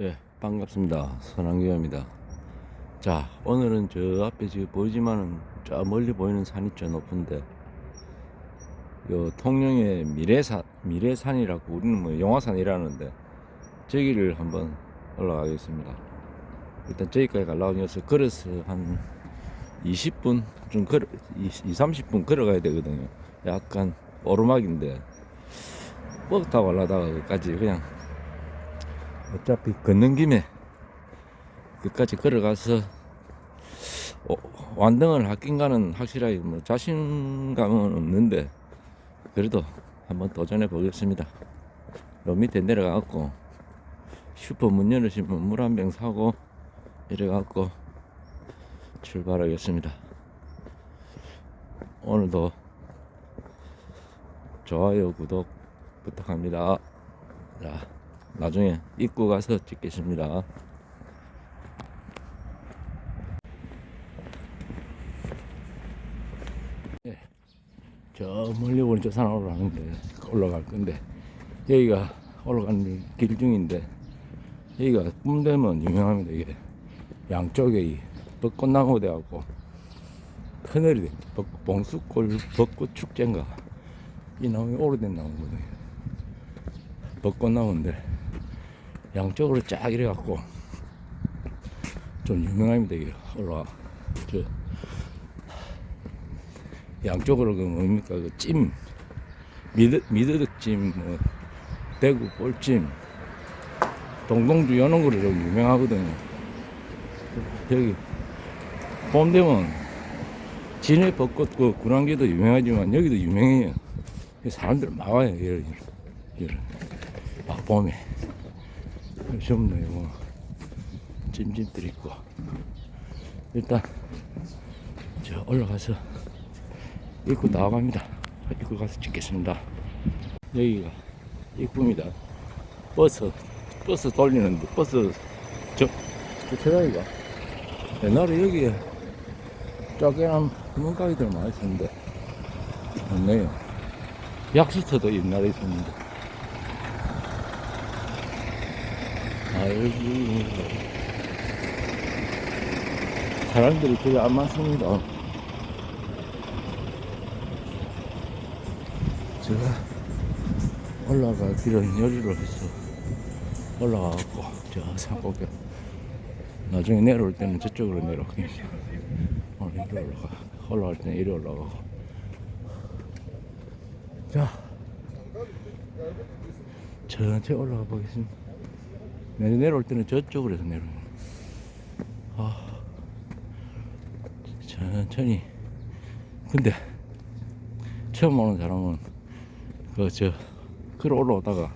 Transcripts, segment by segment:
예, 반갑습니다. 선한기입니다. 자, 오늘은 저 앞에 지금 보이지만은 저 멀리 보이는 산이 저 높은데, 요 통영의 미래산, 미래산이라고 우리는 뭐 영화산이라는데, 저기를 한번 올라가겠습니다. 일단 저기까지 가려고 해서 걸어서 한 20분, 좀 걸어, 20, 30분 걸어가야 되거든요. 약간 오르막인데, 버스 타고 올라다가 까지 그냥 어차피 걷는 김에 끝까지 걸어가서 어, 완등을 할긴가는 확실하게 뭐 자신감은 없는데 그래도 한번 도전해 보겠습니다. 요 밑에 내려가갖고 슈퍼 문 열으시면 물 한 병 사고 이래갖고 출발하겠습니다. 오늘도 좋아요 구독 부탁합니다. 자. 나중에 입구 가서 찍겠습니다. 예, 저 멀리 보는 저산 올라가는데 올라갈 건데 여기가 올라가는 길 중인데 여기가 뿜되면 유명합니다. 이게 양쪽에 이 벚꽃나무 돼갖고 터널이 봉수골 벚꽃 축제인가 이 나무가 오래된 나무거든요. 벚꽃 나무인데 양쪽으로 쫙 이래갖고 좀 유명합니다 이게. 올라와. 저 양쪽으로 그 뭡니까? 그 찜. 미드 미드득찜 뭐 대구 볼찜. 동동주 이런 거로 좀 유명하거든요. 여기 봄 되면 진해 벚꽃 그 군항기도 유명하지만 여기도 유명해요. 사람들 막 와요 이런 이런 막 봄에 좋네요. 뭐. 찜찜들 있고. 일단, 저 올라가서 입구 나와갑니다. 입구 가서 찍겠습니다. 여기가 입구입니다. 버스, 버스 돌리는데, 버스, 저, 저 제가이가 옛날에 여기에 쪼개난 구멍가게들 많이 있었는데, 없네요. 약수터도 옛날에 있었는데. 아이고. 사람들이 되게 안 많습니다. 제가 올라갈 길은 여기로 해서 올라가갖고 저 산꼭대 나중에 내려올 때는 저쪽으로 내려가겠습니다. 오늘 이리 올라가 올라갈 때는 이리 올라가고. 자 천천히 올라가 보겠습니다 내려 내려올 때는 저쪽으로 해서 내려오는 아, 천천히. 근데 처음 오는 사람은 그 저 걸어 올라오다가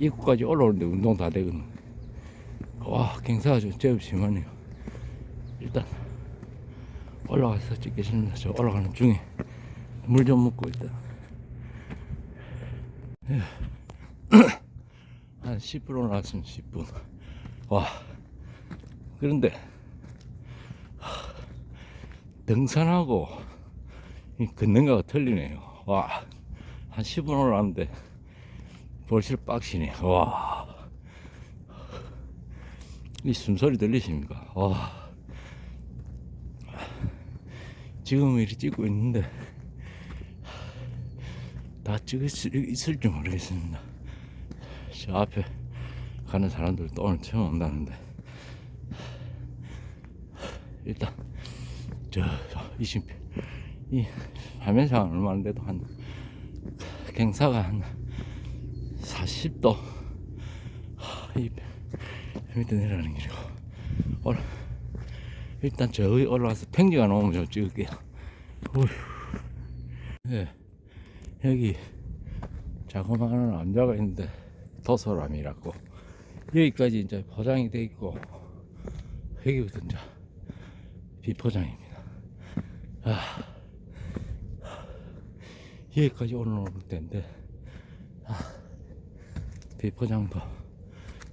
입구까지 올라오는데 운동 다 되거든. 와 경사가 좀 제법 심하네요. 일단 올라가서 찍겠습니다 저 올라가는 중에 물 좀 먹고 있다 예. 한 10분 나왔으면 10분. 와. 그런데, 하, 등산하고, 이 걷는 거가 틀리네요. 와. 한 10분 올라왔는데, 벌써 빡시네. 와. 이 숨소리 들리십니까? 와. 지금 이렇게 찍고 있는데, 다 찍을 수 있을지 모르겠습니다. 저 앞에 가는 사람들도 오늘 처음 온다는데. 일단 저 20, 이 화면상 얼마 안 돼도 한 경사가 한 40도. 이 밑에 내려가는 길이고. 오늘 일단 저기 올라가서 평지가 나오면 좀 찍을게요. 어휴. 예, 여기 자그마한 남자가 있는데 도서람이라고 여기까지 이제 포장이 돼 있고 여기부터 이제 비포장입니다. 아, 여기까지 올라오는 때인데 아, 비포장도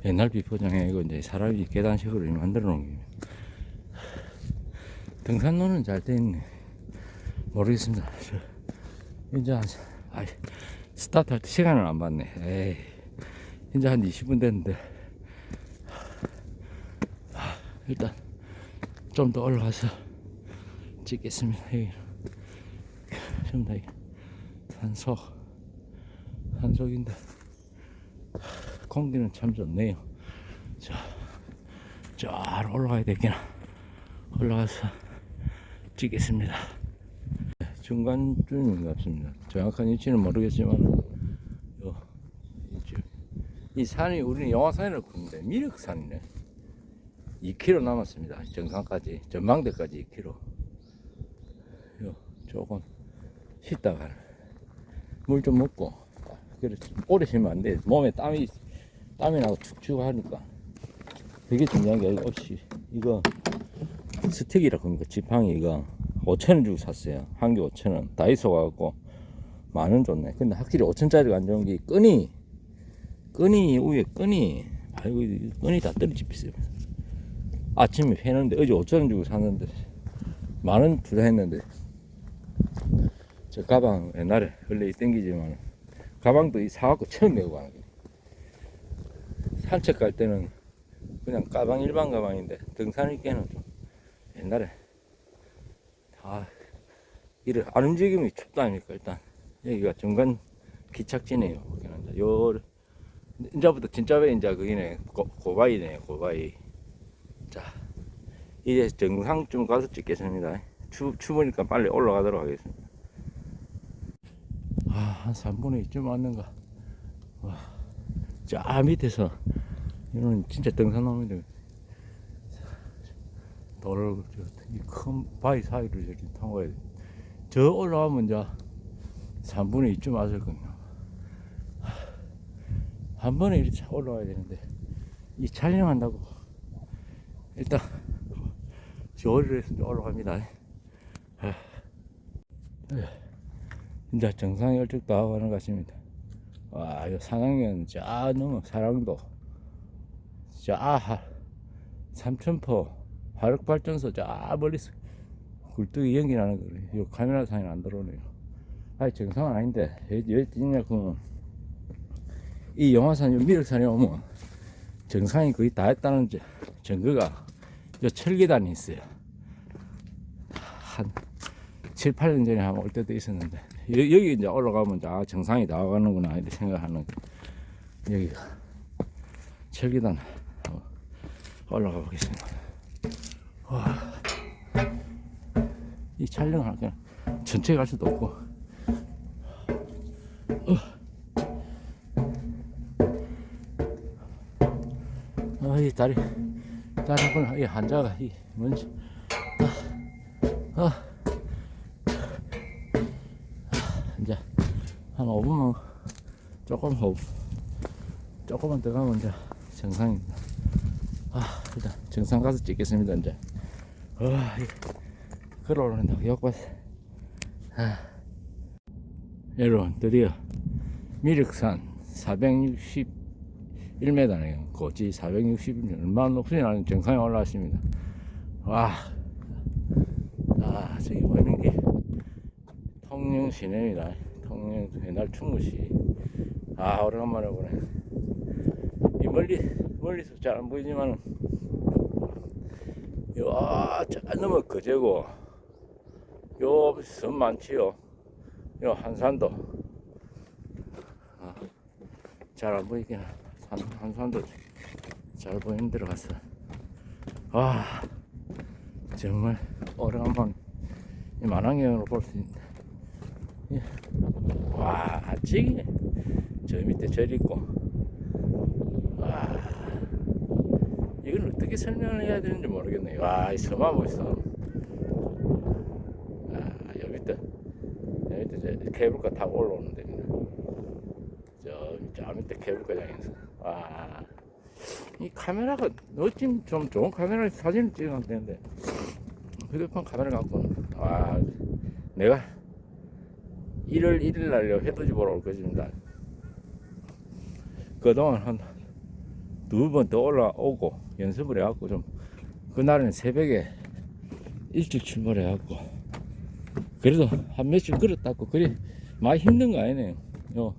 옛날 비포장이 아니고 이제 사람이 계단식으로 만들어 놓은 겁니다. 등산로는 잘 돼 있네. 모르겠습니다. 저, 이제 한, 아, 스타트 할 때 시간을 안 봤네. 에이. 이제 한 20분 됐는데 일단 좀 더 올라가서 찍겠습니다. 다 이게 산속 산속인데 공기는 참 좋네요. 자, 잘 올라가야 되겠나 올라가서 찍겠습니다. 중간쯤인 것 같습니다. 정확한 위치는 모르겠지만. 이 산이 우리는 영화산이라고 부르는데 미륵산이네. 2km 남았습니다. 정상까지 전망대까지 2km. 요 조금 쉬다가 물 좀 먹고 그래 오래 쉬면 안 돼. 몸에 땀이 땀이 나고 축축 하니까 되게 중요한 게 아니고 없이 이거 스틱이라고 합니까? 지팡이 이거 5천원 주고 샀어요. 한 개 5천원. 다이소 가갖고 만 원 줬네. 근데 확실히 5천짜리가 안 좋은 게 끈이 끈이 위에 끈이 아이고 이 끈이 다 떨어지겠어요. 아침에 회는데 어제 5천원 주고 샀는데 만원 투자 했는데 저 가방 옛날에 원래 땡기지만 가방도 이 사갖고 처음 메고 가는 거예요. 산책 갈 때는 그냥 가방 일반 가방인데 등산일 때는 좀 옛날에 다 이래 안 움직이면 춥다니까 일단 여기가 중간 기착지네요. 요 이제부터 진짜 왜 이제 거기네 고, 고바이네 고바이. 자 이제 정상쯤 가서 찍겠습니다. 추 추우니까 빨리 올라가도록 하겠습니다. 아, 한 3분의 2쯤 왔는가. 와, 저 밑에서 이런 진짜 등산하는데 도로를 이큰 바위 사이를 이렇게 가야 돼. 저 올라가면 이제 3분의 2쯤 왔을 겁니다. 한 번에 이렇게 올라와야 되는데 이 촬영한다고 일단 저를 이제 올라갑니다. 아, 네. 이제 정상 열쪽 다 하고 가는 것 같습니다. 와, 이 상황은 저 넘어 사랑도 저 하, 삼천포 화력발전소 저 멀리서 굴뚝이 연기 나는 거예요. 이 카메라 상에 안 들어오네요. 아니 정상은 아닌데 왜 뛰냐 그러면 이 영화산 요 미륵산에 오면 정상이 거의 다 했다는 저- 증거가 요 철계단이 있어요. 한 7, 8년 전에 한번 올 때도 있었는데 여, 기 이제 올라가면 아 정상이 나가는구나 이렇게 생각하는 여기가 철계단 올라가 보겠습니다. 와, 이 촬영을 그냥 전체 갈 수도 없고 어. 이 다리 다리 한번 이 한자가 이 뭔지 아, 아. 이제 한 5분만 조금 더 조금만 더 가면 이제 정상입니다. 아 일단 정상 가서 찍겠습니다 이제. 와 걸어오는다 역봤. 아 여러분 드디어 미륵산 461m네요. 고지 460m 얼마나 높은지 아는 정상에 올라왔습니다. 와. 아 저기 보이는 게 통영 시내입니다. 통영 옛날 충무시. 아 오래간만에 보네. 이 멀리 멀리서 잘 안 보이지만 요저 넘어 거제고 요섬 많지요. 요 한산도 아, 잘 안 보이긴 한, 한산도 잘 보이는 데로 갔어. 와 정말 오래간만 이 만왕경으로 볼 수 있는데 예. 와 찌기네 저 밑에 절 있고. 와 이걸 어떻게 설명을 해야 되는지 모르겠네. 와이 서마 멋있어. 아여 밑에 여 밑에 저 케이블카 타고 올라오는 데입니다 저, 저 밑에 케이블카장에서 와 이 카메라가 어쩜 좀 좋은 카메라 사진을 찍으면 되는데 휴대폰 카메라 갖고 와 내가 1월 1일 날 해돋이 보러 올 것입니다. 그동안 한 두 번 더 올라오고 연습을 해갖고 좀 그날은 새벽에 일찍 출발해갖고 그래도 한 며칠 걸었다고 그래 많이 힘든 거 아니네요. 요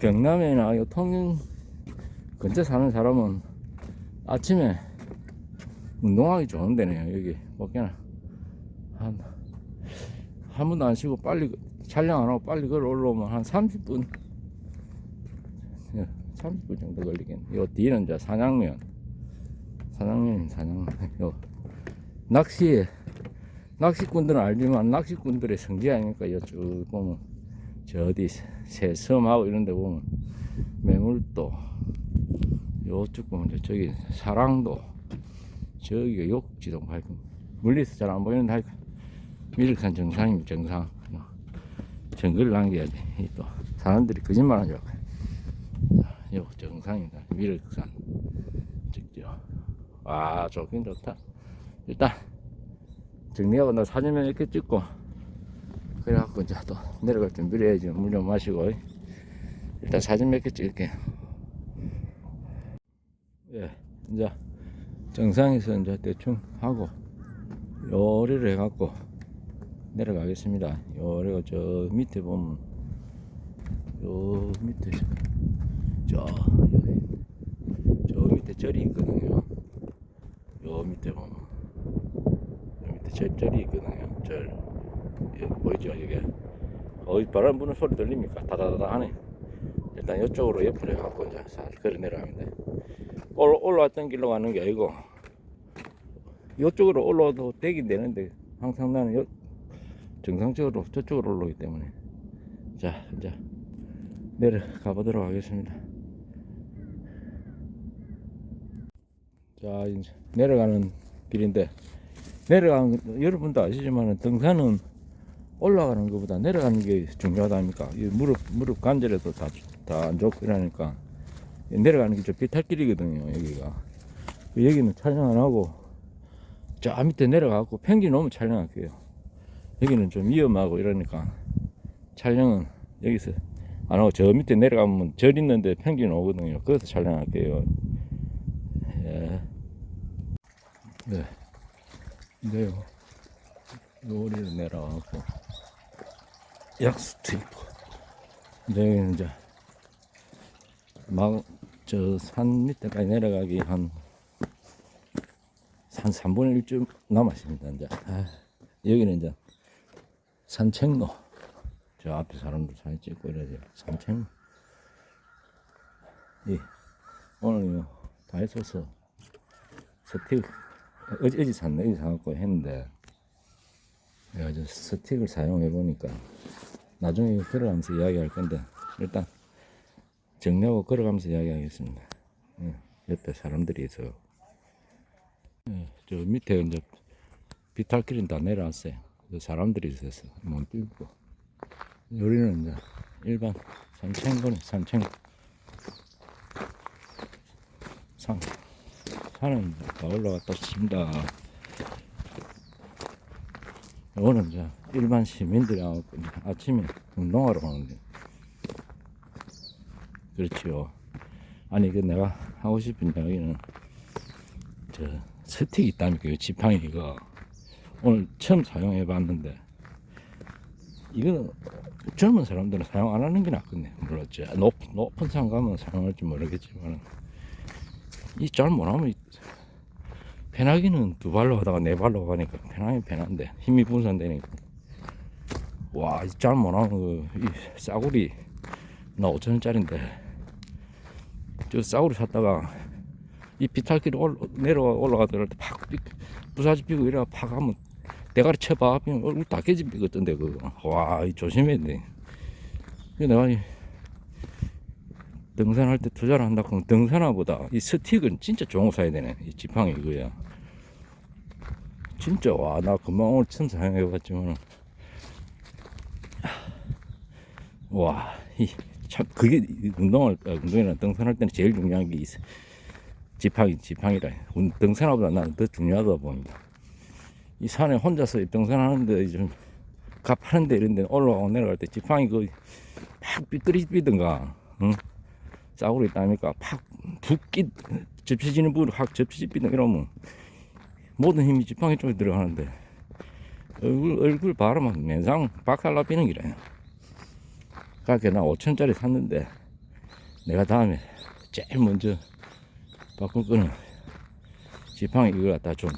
경남이나 요 통영 근처 사는 사람은 아침에 운동하기 좋은 데네요 여기. 밖에는. 한, 한 번도 안 쉬고 빨리 촬영 안 하고 빨리 걸어 올라오면 한 30분. 30분 정도 걸리겠네. 요 뒤는 이제 산양면. 산양면 산양면. 요 낚시 낚시꾼들은 알지만 낚시꾼들의 성지 아닙니까? 요쭉 보면. 저 어디 새섬하고 이런 데 보면 매물도 요쪽 보면 저- 저기 사랑도 저기가 욕지동 하여튼 멀리서 잘 안 보이는데 하여튼 미륵산 정상입니다 정상. 정글 남겨야지. 이또 사람들이 거짓말하는 줄 알고 요. 정상입니다. 미륵산 직죠 아 좋긴 좋다. 일단 정리하고 나 사진만 이렇게 찍고 그래갖고 이제 또 내려갈 준비를 해야지. 물 좀 마시고. 일단 사진 몇 개 찍을게 예 이제 정상에서 이제 대충 하고 요리를 해갖고 내려가겠습니다. 요리가 저 밑에 보면 요 밑에 저 여기 저 밑에 절이 있거든요. 요 밑에 보면 요 밑에 절, 절이 있거든요. 절. 예, 보이죠? 이게? 어이 바람 부는 소리 들립니까? 다다다다 하네. 일단 이쪽으로 옆으로 해갖고 이제 살 걸어 돼 올, 올라왔던 길로 가는 게 아니고 이쪽으로 올라와도 되긴 되는데 항상 나는 요 정상적으로 저쪽으로 올라오기 때문에. 자 이제 내려가 보도록 하겠습니다. 자 이제 내려가는 길인데 내려가는 거- 여러분도 아시지만 등산은 올라가는 것보다 내려가는 게 중요하다 아닙니까. 이 무릎 무릎 관절에도 다 다 안 좋고 이러니까 내려가는 게 저 비탈길이거든요 여기가. 여기는 촬영 안 하고 저 밑에 내려가고 펭귄 오면 촬영할게요. 여기는 좀 위험하고 이러니까 촬영은 여기서 안 하고 저 밑에 내려가면 절 있는데 펭귄 오거든요. 거기서 촬영할게요. 예. 네. 네요. 요리를 내려가고 약수트 있고 네 이제 막 저 산 밑에까지 내려가기 한, 한 3분의 1쯤 남았습니다. 이제. 아, 여기는 이제 산책로. 저 앞에 사람들 사진 찍고 이래야 산책로. 예. 오늘 이거 다 했어서 스틱, 어제, 어제 샀네. 어제 사갖고 했는데. 내가 저 스틱을 사용해 보니까 나중에 걸어가면서 이야기할 건데 일단 정리하고 걸어가면서 이야기하겠습니다. 예, 옆에 사람들이 있어요. 예, 저 밑에 이제 비탈길은 다 내려왔어요. 저 사람들이 있어서 못 뛰고. 여기는 이제 일반 산책로네, 산책. 산, 산은 다 올라갔다 칩니다. 오늘 이제 일반 시민들이 아침에 운동하러 가는데 그렇지요. 아니 그 내가 하고 싶은 이야기는 저 스틱 있다니까 요 지팡이 이거. 오늘 처음 사용해 봤는데 이거는 젊은 사람들은 사용 안 하는 게 낫겠네 저 높, 높은 산 가면 사용할지 모르겠지만 이 잘 못하면 이 페나기는 두 발로 하다가 네 발로 가니까 페나기 페난데 힘이 분산되니까. 와잘 못하면 그, 이 싸구리 나 5천원짜리인데 저 싸구려 샀다가 이 비탈길 올, 내려가 올라가더라도 팍 삐- 부사지 피고 이래가 팍 하면 대가리 쳐봐 그냥 얼굴 다 깨집거던데 그거. 와이 조심해야 돼. 그 내가 이 등산할 때 투자를 한다 그러면 등산화보다 이 스틱은 진짜 좋은 거 사야 되네. 이 지팡이 이거야. 진짜 와 나 금방 오늘 처음 사용해 봤지만 와 이 참 그게 이 운동을 어, 운동이나 등산할 때는 제일 중요한 게이 지팡이 지팡이라 운- 등산화보다 나는 더 중요하다 봅니다. 이 산에 혼자서 등산하는데 좀 가파른데 이런 데 올라가고 내려갈 때 지팡이 그 팍 삐뚤어지든가 응? 싸구려 있다니까 팍 붓기 접혀지는 부분 확 접혀지든 이러면 모든 힘이 지팡이 쪽에 들어가는데 얼굴 얼굴 바라만 면상 박살나비는 기라 요. 가게 나 5천짜리 샀는데 내가 다음에 제일 먼저 바꿀 거는 지팡이 이거 갖다 좀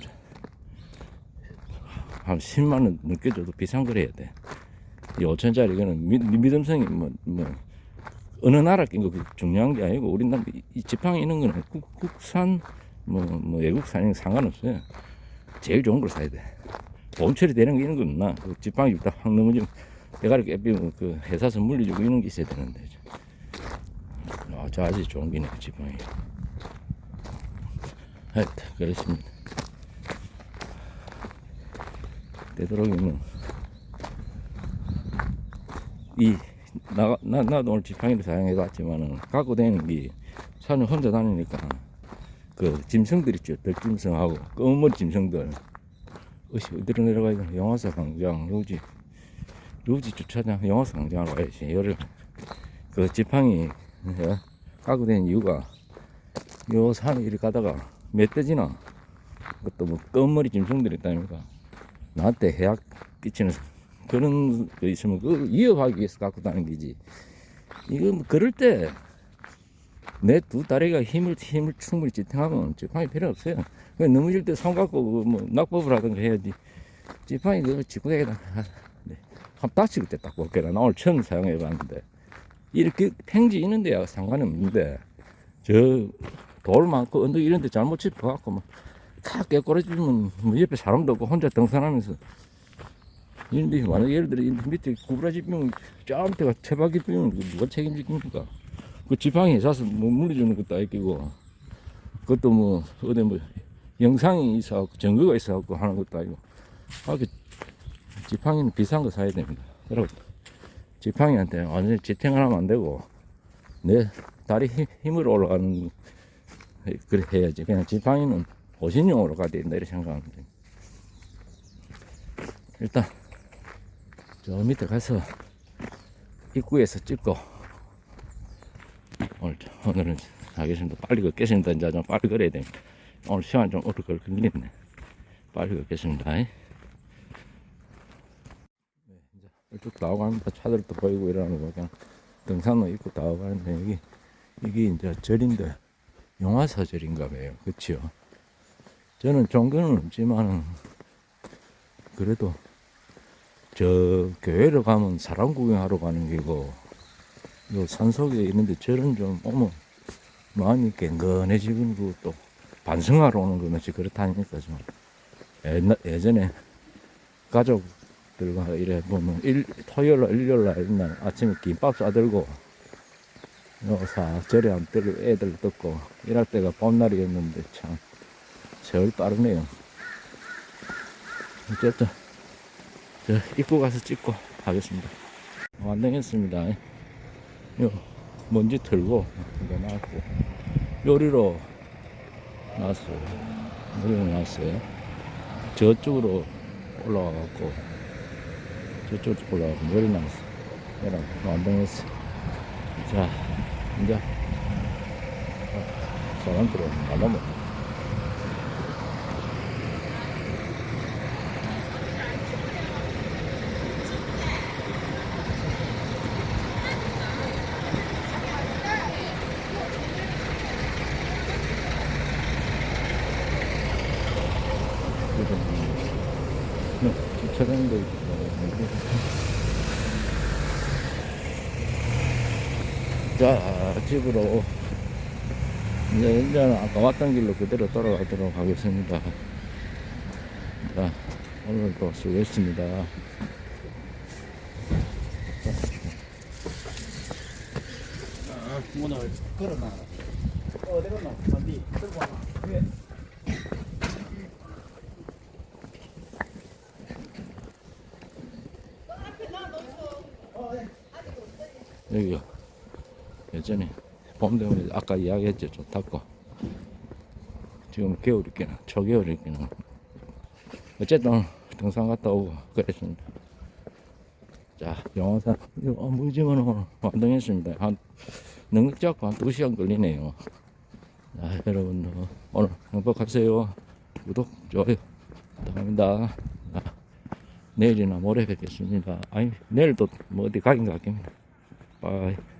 한 10만 원 넘게 줘도 비싼 걸 해야 돼. 이 5천짜리 이거는 미, 믿음성이 뭐, 뭐 어느 나라 낀거 중요한 게 아니고 우리나라 이- 이 지팡이 있는 거는 국, 국산 뭐, 뭐 외국산이 상관없어요. 제일 좋은 걸 사야 돼. 보험 처리되는 게 있는 건 없나? 그 지팡이 딱 확 넘어지면 대가리 깨비면 그 회사에서 물려주고 이런 게 있어야 되는데. 아, 저 아주 좋은 기네, 그 지팡이. 하여튼, 그렇습니다. 되도록이면, 이, 나, 나, 나도 오늘 지팡이를 사용해봤지만은, 갖고 다니는 게, 산에 혼자 다니니까, 그, 짐승들 있죠. 덜짐승하고, 검은 짐승들. 어시, 어디로 내려가야 되나? 영화사 광장, 루지, 루지 주차장, 영화사 광장으로 가야지. 열을, 그 지팡이, 예? 갖고 다니는 이유가, 요 산에 이리 가다가, 멧돼지나, 그것도 뭐, 검머리 짐승들 있다니까. 나한테 해악 끼치는 그런 거 있으면 그걸 이어가기 위해서 갖고 다니는 거지. 이거 뭐 그럴 때 내 두 다리가 힘을 힘을 충분히 지탱하면 지팡이 필요 없어요. 그냥 넘어질 때 손 갖고 그뭐 낙법을 하든가 해야지. 지팡이 그거 짚고 다니다. 네. 한 다칠 때 딱 볼게라. 나 오늘 처음 사용해 봤는데 이렇게 팽지 있는 데야 상관이 없는데 저 돌 많고 언덕 이런 데 잘못 짚어갖고 막다 깨꼬라지면 뭐 옆에 사람도 없고 혼자 등산하면서 이런데 만약 예를 들어 이 밑에 구부라지 비면 짬때가 채박이 비면 누가 책임지십니까? 그 지팡이 회사서 뭐 물려주는 것도 아니고 그것도 뭐 어디 뭐 영상이 있어갖고 증거가 있어갖고 하는 것도 아니고 아, 그 지팡이는 비싼 거 사야 됩니다. 여러분 지팡이한테 완전히 지탱을 하면 안 되고 내 다리 힘- 힘으로 올라가는 그래 해야지. 그냥 지팡이는 호신용으로 가야 된다 이렇게 돼. 일단 저 밑에 가서 입구에서 찍고 오늘 오늘은 하겠습니다. 빨리 걷겠습니다. 이제 좀 빨리 걸어야 됩니다. 오늘 시간 좀 오래 걸 걸리네. 빨리 걷겠습니다. 나오고 합니다. 차들도 보이고 이러는 거 그냥 등산로 입고 나오고 하는데 여기 이게 이제 절인데 용화사절인가 봐요. 그치요? 저는 종교는 없지만은 그래도 저 교회를 가면 사람 구경하러 가는 게고 요 산속에 있는데 저는 좀 오면 마음이 갱건해지고 또 반성하러 오는 거는 그렇다니까 좀 예전에 가족 들과 이래 보면 일, 토요일 날 일요일 날 이날 아침에 김밥 싸들고 요사 절에 안 들고 애들 듣고 이럴 때가 봄날이었는데 참 세월 빠르네요. 어쨌든 저 입구 가서 찍고 하겠습니다. 완성했습니다. 요 먼지 털고 이거 나왔고 요리로 나왔어요 요리로 나왔어요 저쪽으로 올라와 갖고 저쪽으로 올라가고 요리 나왔어. 요랑 완성했어. 자 이제. 어, 사람들은 안 오면 네, 주차장도 있고 자 집으로 이제 이제는 아까 왔던 길로 그대로 돌아가도록 하겠습니다 자 오늘도 수고했습니다 문을 걸어놔. 어디 갔나? 어디? 들고 와라. 여기가 예전에 봄 되면 아까 이야기했죠. 좋다고. 지금 겨울이기는 초겨울이기는. 어쨌든 등산 갔다 오고 그랬습니다. 자 영화산 어, 무지만 오늘 완성했습니다. 한 능력 잡고 한 2시간 걸리네요. 자 여러분도 오늘 행복하세요. 구독 좋아요 부탁합니다. 자, 내일이나 모레 뵙겠습니다. 아니 내일도 뭐 어디 가긴 가겠습니다 바이